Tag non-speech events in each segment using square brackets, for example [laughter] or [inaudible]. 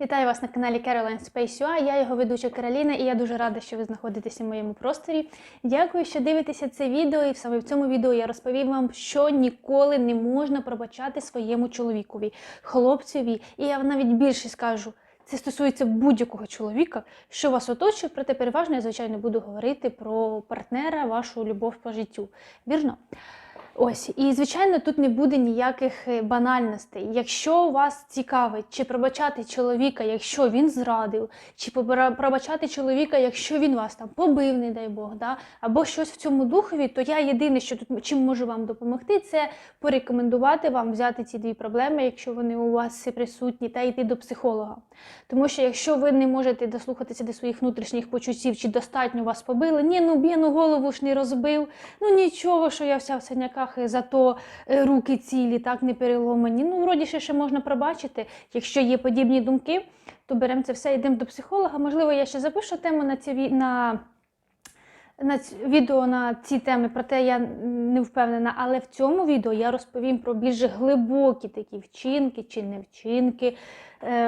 Вітаю вас на каналі Caroline Space UA. Я його ведуча Кароліна, і я дуже рада, що ви знаходитеся в моєму просторі. Дякую, що дивитеся це відео. І саме в цьому відео я розповім вам, що ніколи не можна пробачати своєму чоловікові, хлопцеві. І я навіть більше скажу. Це стосується будь-якого чоловіка, що вас оточує, проте переважно я, звичайно, буду говорити про партнера, вашу любов по життю. Вірно? Ось, і звичайно, тут не буде ніяких е, банальностей. Якщо вас цікавить, чи пробачати чоловіка, якщо він зрадив, чи пробачати чоловіка, якщо він вас там побив, не дай Бог, да? або щось в цьому духові, то я єдине, що тут чим можу вам допомогти, це порекомендувати вам взяти ці дві проблеми, якщо вони у вас присутні, та йти до психолога. Тому що якщо ви не можете дослухатися до своїх внутрішніх почуттів, чи достатньо вас побили, ні, ну б'єну голову ж не розбив, ну нічого, що я вся в і зато е, руки цілі, так не переломані. Ну, вроді ще, ще можна пробачити. Якщо є подібні думки, то беремо це все, йдемо до психолога. Можливо, я ще запишу тему на ці на. На відео на ці теми, проте я не впевнена, але в цьому відео я розповім про більш глибокі такі вчинки чи не вчинки, е,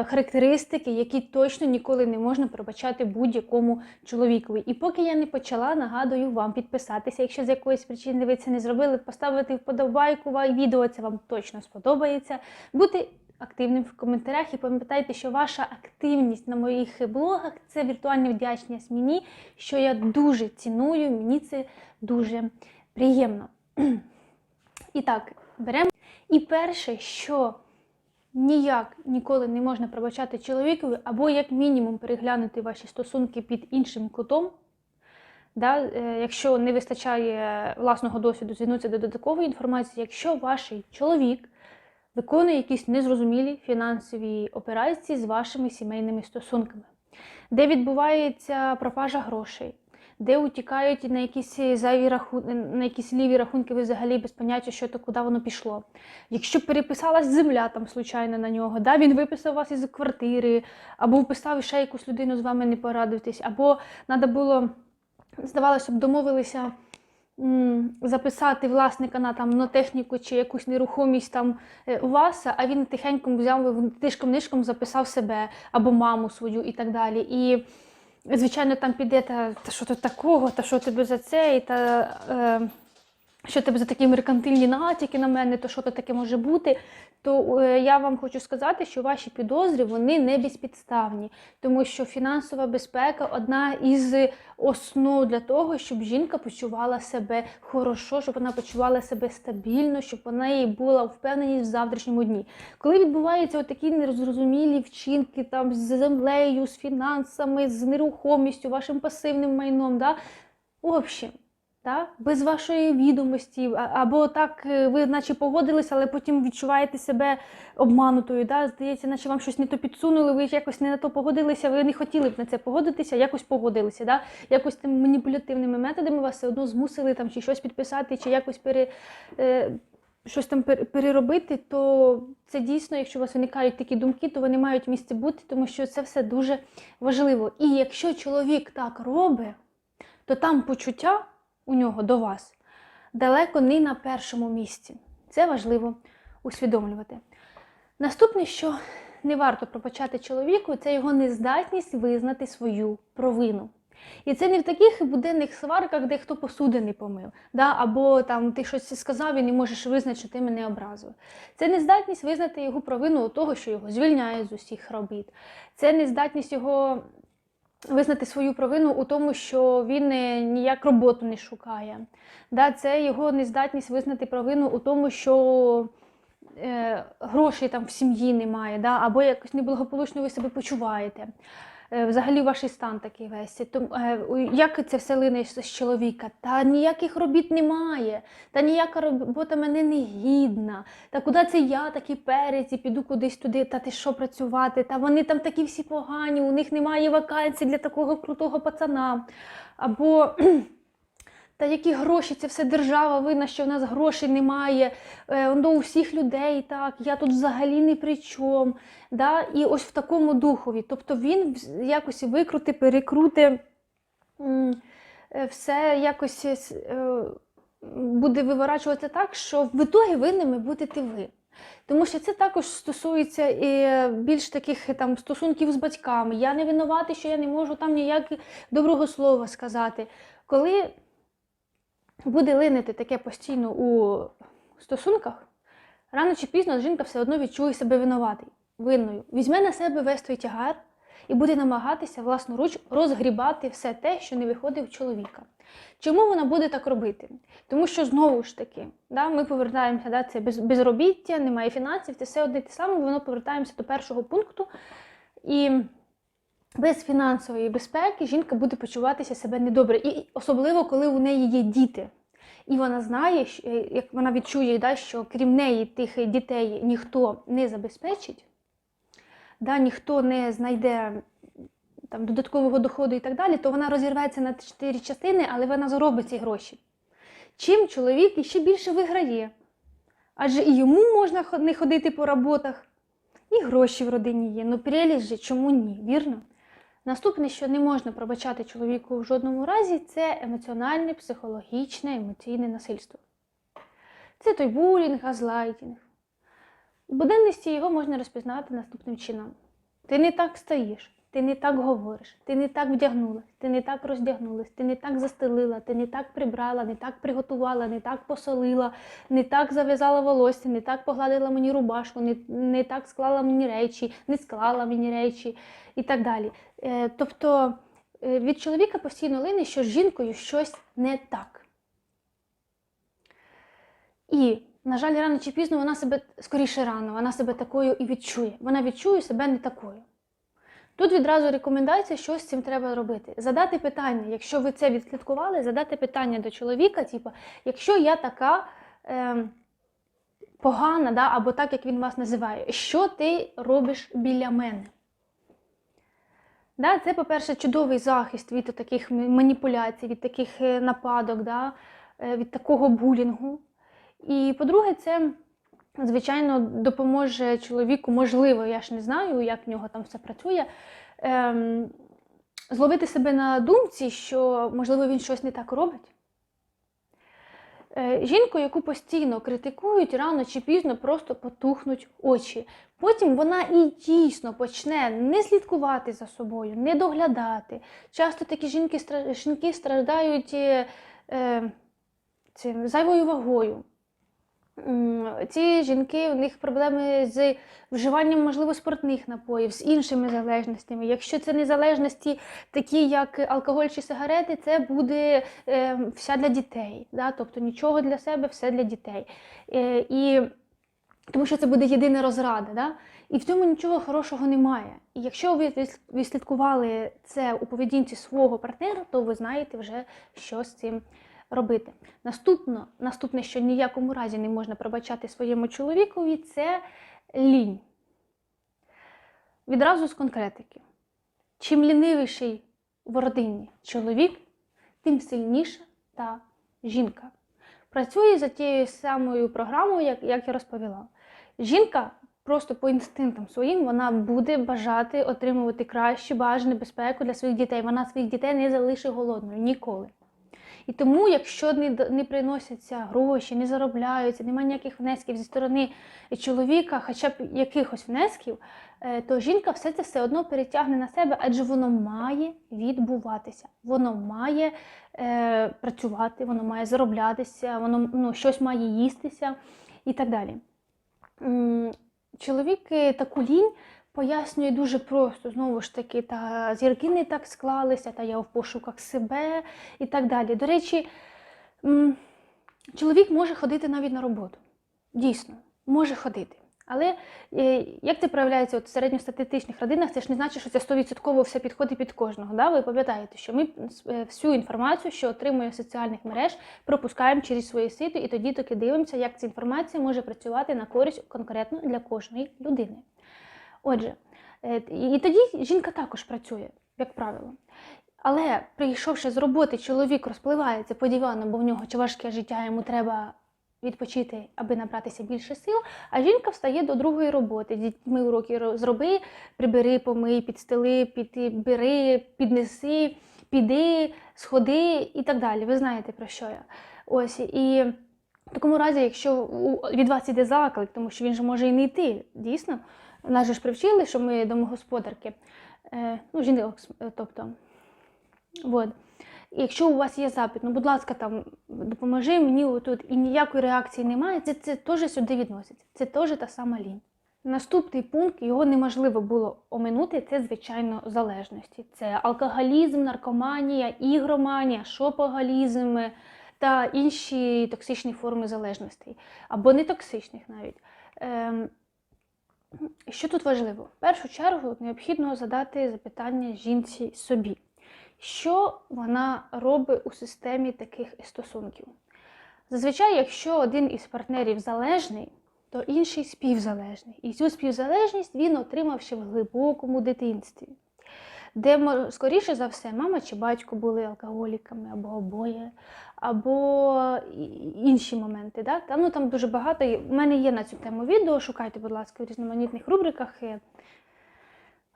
характеристики, які точно ніколи не можна пробачати будь-якому чоловікові. І поки я не почала, нагадую вам підписатися, якщо з якоїсь причини ви це не зробили, поставити вподобайку, відео це вам точно сподобається. Бути активним в коментарях і пам'ятайте, що ваша активність на моїх блогах це віртуальна вдячність мені, що я дуже ціную, мені це дуже приємно. [clears throat] І так, беремо. І перше, що ніяк ніколи не можна пробачати чоловікові, або як мінімум переглянути ваші стосунки під іншим кутом. Да, е, якщо не вистачає власного досвіду, звернутися до додаткової інформації, якщо ваш чоловік виконує якісь незрозумілі фінансові операції з вашими сімейними стосунками, де відбувається пропажа грошей, де утікають на якісь зайві рахунки, на якісь ліві рахунки, ви взагалі без поняття, що то куди воно пішло. Якщо переписалась земля там случайно на нього, да, він виписав вас із квартири, або вписав ще якусь людину з вами не порадитись, або треба було, здавалося б, домовилися записати власника на там на техніку чи якусь нерухомість там е, у вас, а він тихенько взяв тишком нишком записав себе або маму свою і так далі. І звичайно, там піде та, та що тут такого, та що тебе за це, і та. Е, що тебе за такі меркантильні натяки на мене, то що то таке може бути, то е, я вам хочу сказати, що ваші підозри вони не безпідставні, тому що фінансова безпека одна із основ для того, щоб жінка почувала себе хорошо, щоб вона почувала себе стабільно, щоб вона їй була впевненість в завтрашньому дні. Коли відбуваються такі нерозумілі вчинки там з землею, з фінансами, з нерухомістю, вашим пасивним майном, да, в общем, та? без вашої відомості, або так е, ви наче погодилися, але потім відчуваєте себе обманутою. Да? Здається, наче вам щось не то підсунули, ви якось не на то погодилися, ви не хотіли б на це погодитися, якось погодилися. Да? Якось тим маніпулятивними методами вас все одно змусили там, чи щось підписати, чи якось пере, е, щось там переробити, то це дійсно, якщо у вас виникають такі думки, то вони мають місце бути, тому що це все дуже важливо. І якщо чоловік так робить, то там почуття у нього до вас далеко не на першому місці. Це важливо усвідомлювати. Наступне, що не варто пробачати чоловіку, це його нездатність визнати свою провину. І це не в таких буденних сварках, де хто посуди не помив, да? або там ти щось сказав і не можеш визнати, що ти мене образив. Це нездатність визнати його провину у того, що його звільняють з усіх робіт. Це нездатність його визнати свою провину у тому, що він е, ніяк роботу не шукає. Да, це його нездатність визнати провину у тому, що е, грошей там в сім'ї немає, да, або якось неблагополучно ви себе почуваєте. Е, Взагалі ваш стан такий весь. Тому, е, як це все лине з чоловіка? Та ніяких робіт немає, та ніяка робота мене не гідна. Та куди це я такий перець і піду кудись туди, та ти що працювати? Та вони там такі всі погані, у них немає вакансій для такого крутого пацана. Або та які гроші, це все держава винна, що в нас грошей немає. Е, ну, у всіх людей так, я тут взагалі не при чому. Да? І ось в такому духові. Тобто він якось викрути, перекрути е, все якось е, буде виворачуватися так, що в ітогі винними будете ви. Тому що це також стосується і більш таких там стосунків з батьками. Я не винуватий, що я не можу там ніяк доброго слова сказати. Коли буде линити таке постійно у стосунках, рано чи пізно жінка все одно відчує себе винуватий, винною. Візьме на себе весь той тягар і буде намагатися власноруч розгрібати все те, що не виходить в чоловіка. Чому вона буде так робити? Тому що знову ж таки, да, ми повертаємося, да, це без, безробіття, немає фінансів, це все одне те саме, воно повертаємося до першого пункту. І без фінансової безпеки жінка буде почуватися себе недобре. І особливо, коли у неї є діти. І вона знає, е, як вона відчує, да, що крім неї тих дітей ніхто не забезпечить, да, ніхто не знайде там, додаткового доходу і так далі, то вона розірветься на чотири частини, але вона заробить ці гроші. Чим чоловік іще більше виграє? Адже і йому можна не ходити по роботах, і гроші в родині є. Ну, прелість же, чому ні, вірно? Наступне, що не можна пробачати чоловіку в жодному разі, це емоціональне, психологічне, емоційне насильство. Це той булінг, газлайтінг. В буденності його можна розпізнати наступним чином: ти не так стоїш, ти не так говориш, ти не так вдягнулась, ти не так роздягнулась, ти не так застелила, ти не так прибрала, не так приготувала, не так посолила, не так зав'язала волосся, не так погладила мені рубашку, не, не так склала мені речі, не склала мені речі і так далі. Е, тобто е, від чоловіка постійно лине, що з жінкою щось не так. І, на жаль, рано чи пізно вона себе скоріше рано, вона себе такою і відчує. Вона відчує себе не такою. Тут відразу рекомендація, що з цим треба робити. Задати питання, якщо ви це відслідкували, задати питання до чоловіка, типу, якщо я така е, погана, да, або так, як він вас називає, що ти робиш біля мене? Да, це, по-перше, чудовий захист від таких маніпуляцій, від таких е, нападок, да, е, від такого булінгу. І по-друге, це, звичайно, допоможе чоловіку, можливо, я ж не знаю, як в нього там все працює, ем, зловити себе на думці, що, можливо, він щось не так робить. Е, Жінку, яку постійно критикують, рано чи пізно просто потухнуть очі. Потім вона і дійсно почне не слідкувати за собою, не доглядати. Часто такі жінки, жінки страждають е, е, цим, зайвою вагою. Ці жінки, у них проблеми з вживанням, можливо, спиртних напоїв, з іншими залежностями. Якщо це не залежності, такі як алкоголь чи сигарети, це буде е, вся для дітей. Да? Тобто нічого для себе, все для дітей. Е, і, тому що це буде єдина розрада. Да? І в цьому нічого хорошого немає. І якщо ви відслідкували це у поведінці свого партнера, то ви знаєте вже, що з цим робити. Наступно, наступне, що ні в якому разі не можна пробачати своєму чоловікові, це лінь. Відразу з конкретики. Чим лінивіший в родині чоловік, тим сильніша та жінка. Працює за тією самою програмою, як я розповіла. Жінка просто по інстинктам своїм вона буде бажати отримувати кращу бажану безпеку для своїх дітей. Вона своїх дітей не залишить голодною ніколи. І тому, якщо не, не приносяться гроші, не заробляються, немає ніяких внесків зі сторони чоловіка, хоча б якихось внесків, е, то жінка все це все одно перетягне на себе, адже воно має відбуватися, воно має е, працювати, воно має зароблятися, воно ну, щось має їстися і так далі. М, Чоловік е, таку лінь пояснює дуже просто. Знову ж таки, та зірки не так склалися, та я в пошуках себе і так далі. До речі, чоловік може ходити навіть на роботу. Дійсно, може ходити. Але е, як це проявляється от в середньостатистичних родинах, це ж не значить, що це 100% все підходить під кожного. Да? Ви пам'ятаєте, що ми е, всю інформацію, що отримуємо з соціальних мереж, пропускаємо через своє сито, і тоді таки дивимося, як ця інформація може працювати на користь конкретно для кожної людини. Отже, е, і тоді жінка також працює, як правило. Але прийшовши з роботи, чоловік розпливається по дивану, бо в нього чи важке життя, йому треба відпочити, аби набратися більше сил. А жінка встає до другої роботи. З дітьми уроки зроби, прибери, помий, підстели, підбери, піднеси, піди, сходи і так далі. Ви знаєте про що я. Ось і В такому разі, якщо від вас іде заклик, тому що він же може і не йти, дійсно. Нас же ж привчили, що ми домогосподарки, е, ну, жінок, е, тобто. Вот. Якщо у вас є запит, ну, будь ласка, там, допоможи мені отут, і ніякої реакції немає, це, це теж сюди відноситься. Це теж та сама лінь. Наступний пункт, його неможливо було оминути, це, звичайно, залежності. Це алкоголізм, наркоманія, ігроманія, шопоголізм та інші токсичні форми залежностей, або не токсичних навіть. Ем, що тут важливо? В першу чергу необхідно задати запитання жінці собі, що вона робить у системі таких стосунків. Зазвичай, якщо один із партнерів залежний, то інший співзалежний. І цю співзалежність він отримав ще в глибокому дитинстві, де, скоріше за все, мама чи батько були алкоголіками або обоє, або інші моменти. Да? Там, ну, там дуже багато. У мене є на цю тему відео, шукайте, будь ласка, в різноманітних рубриках.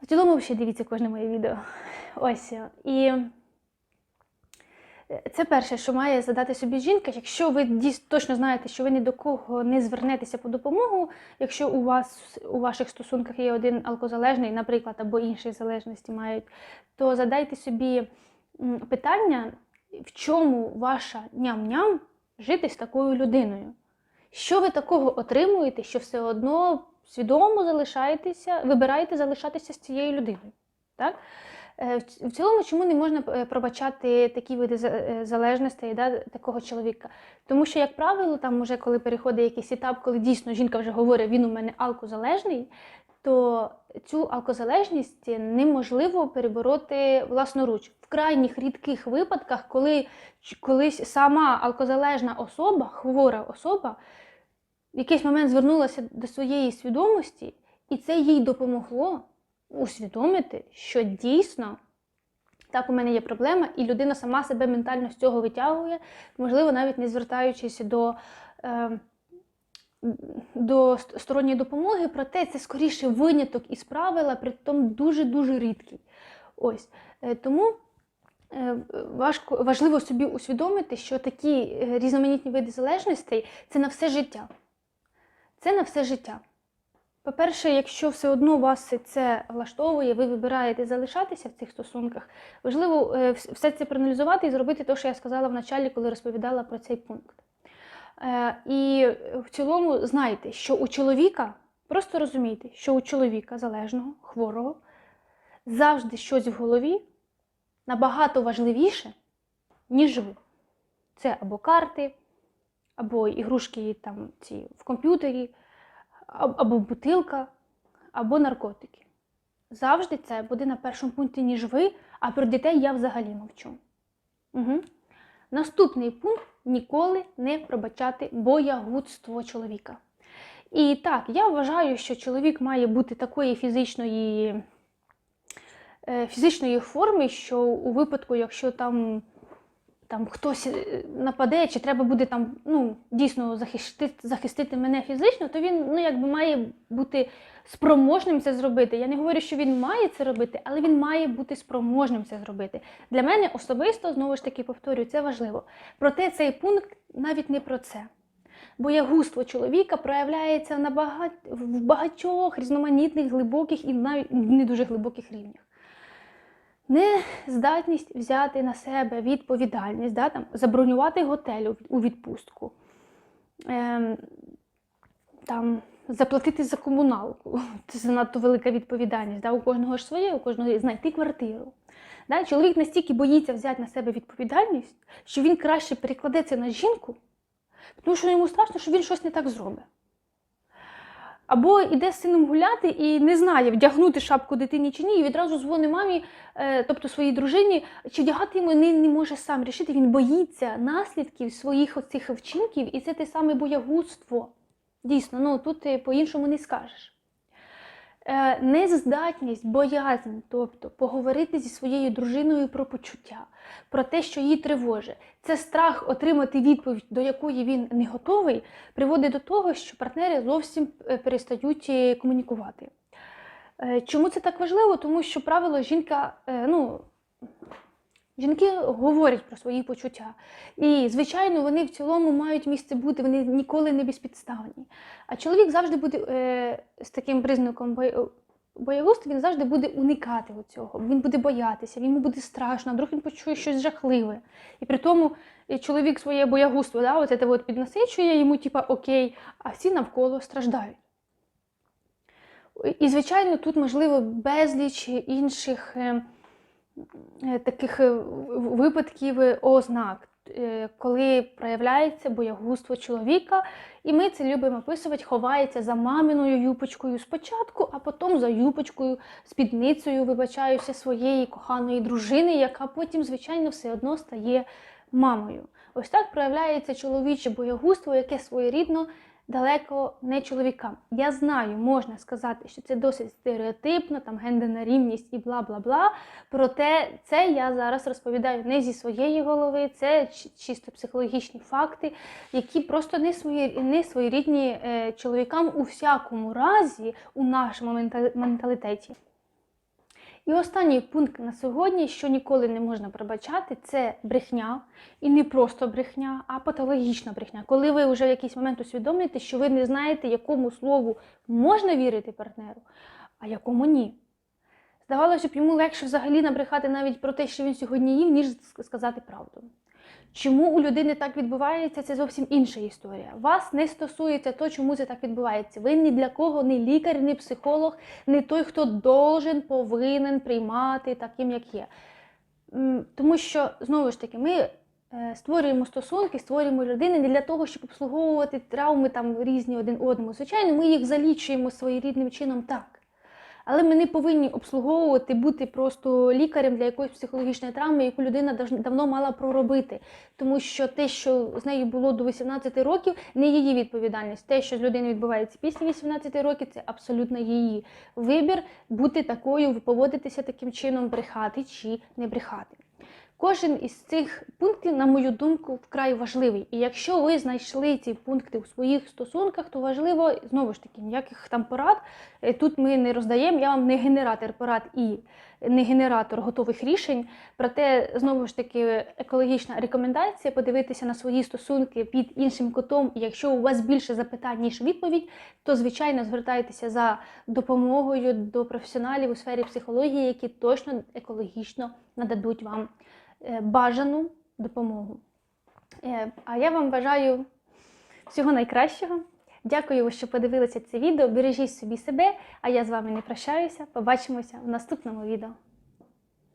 В цілому ще дивіться кожне моє відео. [laughs] Ось. е, І е, це перше, що має задати собі жінка. Якщо ви дійсно точно знаєте, що ви ні до кого не звернетеся по допомогу, якщо у вас у ваших стосунках є один алкозалежний, наприклад, або інші залежності мають, то задайте собі питання, в чому ваша ням-ням жити з такою людиною. Що ви такого отримуєте, що все одно свідомо залишаєтеся, вибираєте залишатися з цією людиною? Так? Е, в цілому, чому не можна е, пробачати такі види е, залежностей да, такого чоловіка? Тому що, як правило, там уже коли переходить якийсь етап, коли дійсно жінка вже говорить, він у мене алкозалежний, то цю алкозалежність неможливо перебороти власноруч. В крайніх рідких випадках, коли колись сама алкозалежна особа, хвора особа, в якийсь момент звернулася до своєї свідомості, і це їй допомогло усвідомити, що дійсно так у мене є проблема, і людина сама себе ментально з цього витягує, можливо, навіть не звертаючись до. Е, до сторонньої допомоги, проте це скоріше виняток із правила, при тому дуже-дуже рідкий. Ось. Е, Тому е, важко, важливо собі усвідомити, що такі е, різноманітні види залежностей це на все життя. Це на все життя. По-перше, якщо все одно вас це влаштовує, ви вибираєте залишатися в цих стосунках, важливо е, все це проаналізувати і зробити те, що я сказала в началі, коли розповідала про цей пункт. Е, І в цілому знайте, що у чоловіка, просто розумійте, що у чоловіка залежного, хворого, завжди щось в голові набагато важливіше, ніж ви. Це або карти, або ігрушки там, ці, в комп'ютері, або бутилка, або наркотики. Завжди це буде на першому пункті, ніж ви, а про дітей я взагалі мовчу. Угу. Наступний пункт ніколи не пробачати боягудство чоловіка. І так, я вважаю, що чоловік має бути такої фізичної, е, фізичної форми, що у випадку, якщо там, там хтось е, нападе, чи треба буде там ну, дійсно захистити, захистити мене фізично, то він ну, якби має бути спроможним це зробити. Я не говорю, що він має це робити, але він має бути спроможним це зробити. Для мене особисто, знову ж таки, повторюю, це важливо. Проте цей пункт навіть не про це. Боягузтво чоловіка проявляється на багать... в багатьох різноманітних, глибоких і навіть не дуже глибоких рівнях. Нездатність взяти на себе відповідальність, да, там, забронювати готель у- відпустку, ем, там, заплатити за комуналку. [laughs] Це занадто велика відповідальність. Да? У кожного ж своє, у кожного знайти квартиру. Да? Чоловік настільки боїться взяти на себе відповідальність, що він краще перекладе це на жінку, тому що йому страшно, що він щось не так зробить. Або йде з сином гуляти і не знає, вдягнути шапку дитині чи ні, і відразу дзвонить мамі, е, тобто своїй дружині, чи вдягати йому не, не може сам рішити. Він боїться наслідків своїх оцих вчинків, і це те саме боягузтво. Дійсно, ну тут е, по-іншому не скажеш. Е, нездатність, боязнь, тобто поговорити зі своєю дружиною про почуття, про те, що її тривожить. Це страх отримати відповідь, до якої він не готовий, приводить до того, що партнери зовсім е, перестають е, комунікувати. Чому це так важливо? Тому що правило жінка, ну, Жінки говорять про свої почуття. І, звичайно, вони в цілому мають місце бути, вони ніколи не безпідставні. А чоловік завжди буде е, з таким признаком бо- боягузтва, він завжди буде уникати цього. Він буде боятися, йому буде страшно, вдруг він почує щось жахливе. І при тому е, чоловік своє боягузтво, да, от це от піднасичує йому, типа окей, а всі навколо страждають. І, звичайно, тут можливо безліч інших е, е, таких е, випадків е, ознак, е, коли проявляється боягузтво чоловіка, і ми це любимо описувати, ховається за маминою юпочкою спочатку, а потім за юпочкою, спідницею, вибачаюся, своєї коханої дружини, яка потім, звичайно, все одно стає мамою. Ось так проявляється чоловіче боягузтво, яке своєрідно далеко не чоловікам. Я знаю, можна сказати, що це досить стереотипно, там гендерна рівність і бла бла бла. Проте це я зараз розповідаю не зі своєї голови, це чисто психологічні факти, які просто не свої не своєрідні е, чоловікам у всякому разі у нашому мента- менталітеті. І останній пункт на сьогодні, що ніколи не можна пробачати, це брехня. І не просто брехня, а патологічна брехня. Коли ви вже в якийсь момент усвідомлюєте, що ви не знаєте, якому слову можна вірити партнеру, а якому ні. Здавалося б, йому легше взагалі набрехати навіть про те, що він сьогодні їв, ніж сказати правду. Чому у людини так відбувається, це зовсім інша історія. Вас не стосується то, чому це так відбувається. Ви ні для кого, не лікар, не психолог, не той, хто должен, повинен приймати таким, як є. Тому що, знову ж таки, ми е, створюємо стосунки, створюємо людини не для того, щоб обслуговувати травми там різні один одному. Звичайно, ми їх залічуємо своєрідним чином так. Але ми не повинні обслуговувати, бути просто лікарем для якоїсь психологічної травми, яку людина давно мала проробити. Тому що те, що з нею було до 18 років, не її відповідальність. Те, що з людиною відбувається після 18 років, це абсолютно її вибір бути такою, поводитися таким чином, брехати чи не брехати. Кожен із цих пунктів, на мою думку, вкрай важливий. І якщо ви знайшли ці пункти у своїх стосунках, то важливо знову ж таки ніяких там порад. Е, Тут ми не роздаємо. Я вам не генератор порад і не генератор готових рішень. Проте знову ж таки екологічна рекомендація подивитися на свої стосунки під іншим кутом. Якщо у вас більше запитань ніж відповідь, то звичайно звертайтеся за допомогою до професіоналів у сфері психології, які точно екологічно нададуть вам е, бажану допомогу. Е, А я вам бажаю всього найкращого. Дякую, що подивилися це відео. Бережіть собі себе, а я з вами не прощаюся. Побачимося в наступному відео.